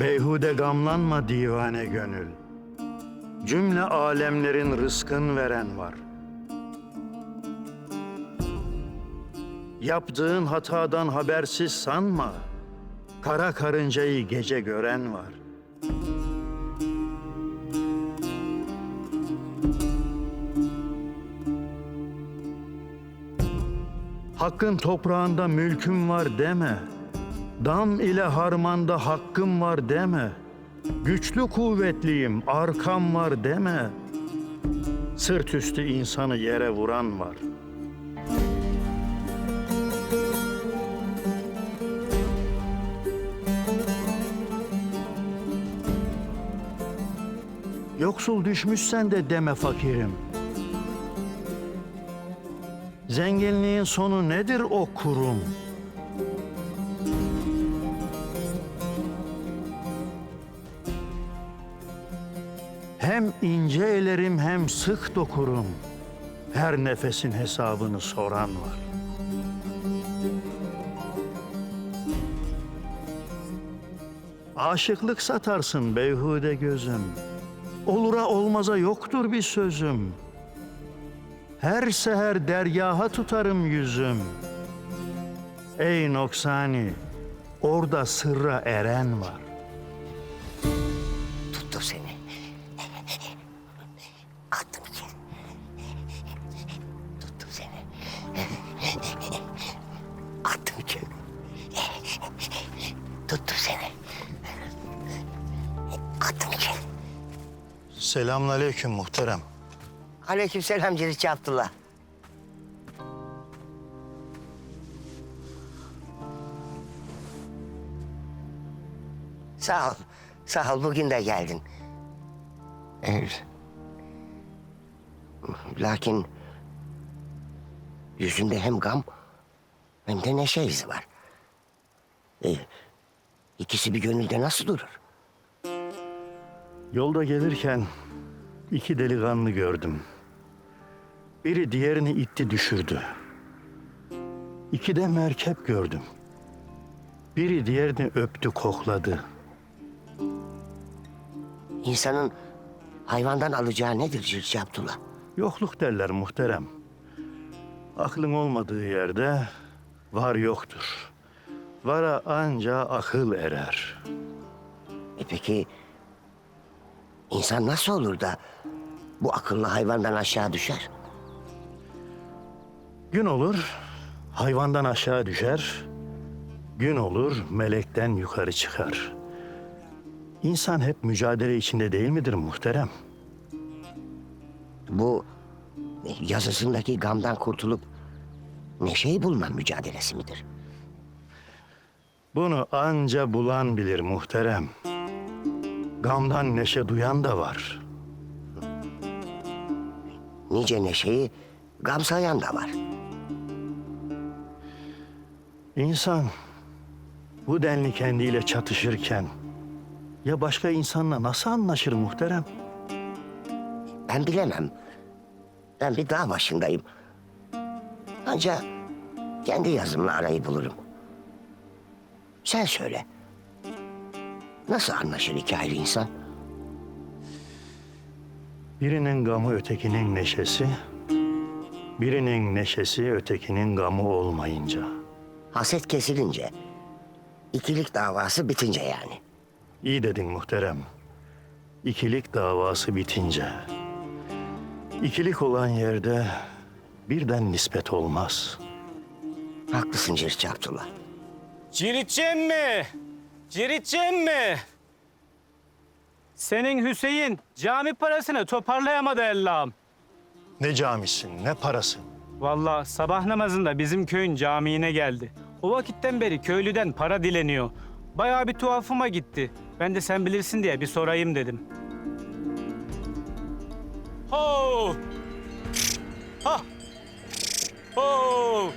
Beyhude gamlanma divane gönül. Cümle alemlerin rızkın veren var. Yaptığın hatadan habersiz sanma. Kara karıncayı gece gören var. Hakkın toprağında mülküm var deme. Dam ile harmanda hakkım var deme. Güçlü kuvvetliyim, arkam var deme. Sırt üstü insanı yere vuran var. Yoksul düşmüşsen de deme fakirim. Zenginliğin sonu nedir o kurum? Hem ince elerim hem sık dokurum. Her nefesin hesabını soran var. Aşıklık satarsın beyhude gözüm. Olura olmaza yoktur bir sözüm. Her seher dergaha tutarım yüzüm. Ey noksani, orada sırra eren var. Tuttu seni. Selamünaleyküm muhterem. Aleykümselam Ciritçi Abdullah. Sağ ol. Sağ ol bugün de geldin. Ee, lakin yüzünde hem gam hem de neşe izi var. Ee, ikisi bir gönülde nasıl durur? Yolda gelirken iki delikanlı gördüm. Biri diğerini itti düşürdü. İki de merkep gördüm. Biri diğerini öptü kokladı. İnsanın hayvandan alacağı nedir Ciritçi Abdullah? Yokluk derler muhterem. Aklın olmadığı yerde var yoktur. Vara anca akıl erer. E peki insan nasıl olur da bu akıllı hayvandan aşağı düşer? Gün olur hayvandan aşağı düşer. Gün olur melekten yukarı çıkar. İnsan hep mücadele içinde değil midir muhterem? Bu yazısındaki gamdan kurtulup neşeyi bulma mücadelesi midir? Bunu anca bulan bilir muhterem. Gamdan neşe duyan da var. Nice neşeyi gamsayan da var. İnsan bu denli kendiyle çatışırken ya başka insanla nasıl anlaşır muhterem? Ben bilemem. Ben bir dağ başındayım. Ancak kendi yazımla arayı bulurum. Sen söyle. Nasıl anlaşır iki ayrı insan? Birinin gamı ötekinin neşesi, birinin neşesi ötekinin gamı olmayınca. Haset kesilince, ikilik davası bitince yani. İyi dedin muhterem. İkilik davası bitince. İkilik olan yerde birden nispet olmaz. Haklısın Ciritçi Abdullah. Ciritçem mi? Ciritçem mi? Senin Hüseyin cami parasını toparlayamadı Allah'ım. Ne camisin, ne parası. Vallahi sabah namazında bizim köyün camiine geldi. O vakitten beri köylüden para dileniyor. Bayağı bir tuhafıma gitti. Ben de sen bilirsin diye bir sorayım dedim. Ho! Ha! Ho!